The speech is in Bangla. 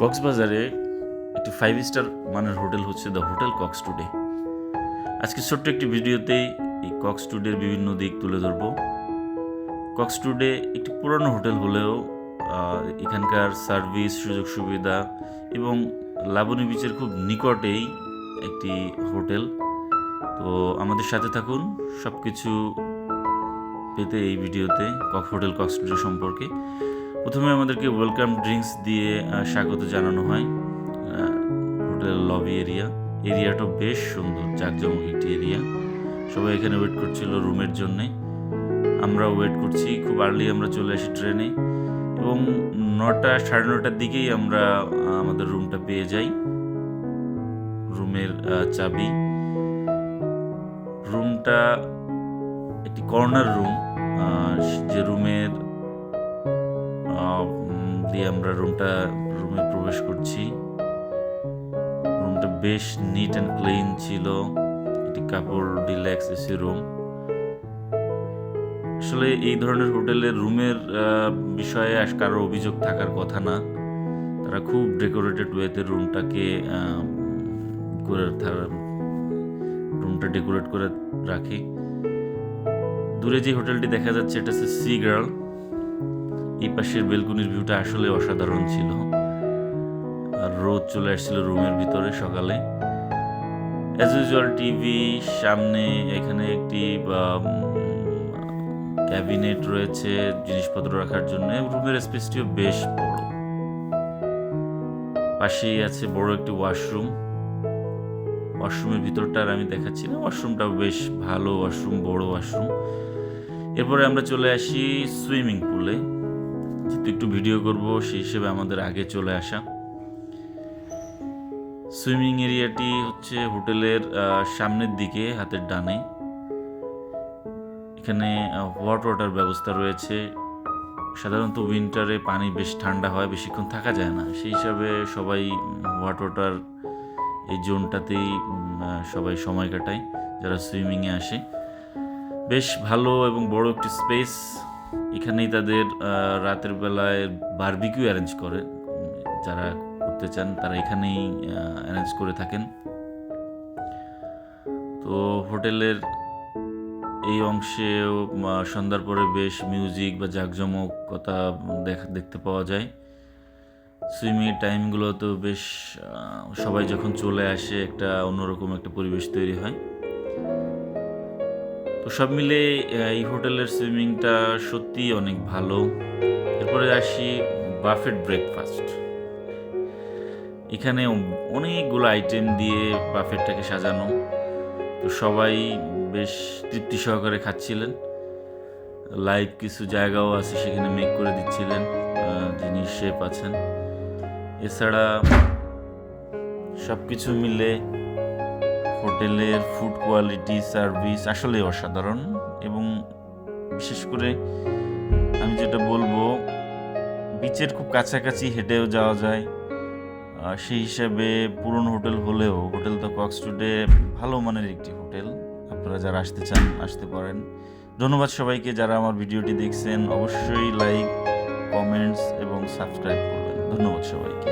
কক্সবাজারে একটি ফাইভ স্টার মানের হোটেল হচ্ছে দ্য হোটেল কক্স টুডে আজকে ছোট্ট একটি ভিডিওতেই এই কক্স টুডের বিভিন্ন দিক তুলে ধরব। কক্স টুডে একটি পুরনো হোটেল হলেও এখানকার সার্ভিস সুযোগ সুবিধা এবং লাবণী বিচের খুব নিকটেই একটি হোটেল। তো আমাদের সাথে থাকুন সব কিছু পেতে এই ভিডিওতে কক হোটেল কক্স টুডে সম্পর্কে। প্রথমে আমাদেরকে ওয়েলকাম ড্রিঙ্কস দিয়ে স্বাগত জানানো হয় হোটেল লবি এরিয়া এরিয়াটা বেশ সুন্দর, জাঁকজমক একটি এরিয়া সবাই এখানে ওয়েট করছিল রুমের জন্যে। আমরা ওয়েট করছি, খুব আর্লি আমরা চলে আসি ট্রেনে এবং নটা, সাড়ে নটার দিকেই আমরা আমাদের রুমটা পেয়ে যাই রুমের চাবি। রুমটা একটি কর্নার রুম যে রুমের দিয়ে আমরা রুমটা রুমে প্রবেশ করছি। রুমটা বেশ নিট অ্যান্ড ক্লিন ছিল। একটি কাপড় ডিল্যাক্স এসি রুম আসলে এই ধরনের হোটেলের রুমের বিষয়ে কারও অভিযোগ থাকার কথা না। তারা খুব ডেকোরেটেড ওয়েতে রুমটাকে করে রুমটা ডেকোরেট করে রাখে। দূরে যে হোটেলটি দেখা যাচ্ছে, এটা হচ্ছে সি গার্ল এই পাশের বেলকুনির ভিউটা আসলে অসাধারণ ছিল। আর রোদ চলে আসছিল রুমের ভিতরে সকালে। অ্যাজ ইউজুয়াল টিভি সামনে এখানে একটি ক্যাবিনেট রয়েছে জিনিসপত্র রাখার জন্য। রুমের স্পেসটিও বেশ বড়। পাশেই আছে বড় একটি ওয়াশরুম। ওয়াশরুমের ভিতরটা আমি দেখাচ্ছি না। ওয়াশরুমটাও বেশ ভালো, ওয়াশরুম বড় ওয়াশরুম। এরপরে আমরা চলে আসি সুইমিং পুলে। যেহেতু একটু ভিডিও করব, সেই হিসেবে আমাদের আগে চলে আসা। সুইমিং এরিয়াটি হচ্ছে হোটেলের সামনের দিকে, হাতের ডানে। এখানে হট ওয়াটার ব্যবস্থা রয়েছে। সাধারণত উইন্টারে পানি বেশ ঠান্ডা হয়, বেশিক্ষণ থাকা যায় না। সেই হিসাবে সবাই হট ওয়াটার এই জোনটাতেই সবাই সময় কাটায়, যারা সুইমিংয়ে আসে। বেশ ভালো এবং বড় একটি স্পেস এখানেই তাদের রাতের বেলায় বারবিকিউ অ্যারেঞ্জ করে। যারা করতে চান, তারা এখানেই অ্যারেঞ্জ করে থাকেন। তো হোটেলের এই অংশেও সন্ধ্যার পরে বেশ মিউজিক বা জাঁকজমকতা দেখা, দেখতে পাওয়া যায়। সুইমিং টাইমগুলোতেও বেশ সবাই যখন চলে আসে, একটা অন্যরকম একটা পরিবেশ তৈরি হয়। তো সব মিলে এই হোটেলের সুইমিংটা সত্যিই অনেক ভালো। এরপরে আসি বাফেট ব্রেকফাস্ট। এখানে অনেকগুলো আইটেম দিয়ে বাফেটটাকে সাজানো। তো সবাই বেশ তৃপ্তি সহকারে খাচ্ছিলেন। লাইভ কিছু জায়গাও আছে সেখানে মেক করে দিচ্ছিলেন যিনি শেফ আছেন। এছাড়া সব কিছু মিলে হোটেলের ফুড কোয়ালিটি সার্ভিস আসলে অসাধারণ এবং বিশেষ করে আমি যেটা বলব বিচের খুব কাছাকাছি হেঁটেও যাওয়া যায়। সেই হিসাবে পুরনো হোটেল হলেও, হোটেল তো কক্স টুডে ভালো মানের একটি হোটেল। আপনারা যারা আসতে চান, আসতে পারেন। ধন্যবাদ সবাইকে যারা আমার ভিডিওটি দেখছেন। অবশ্যই লাইক কমেন্টস এবং সাবস্ক্রাইব করবেন। ধন্যবাদ সবাইকে।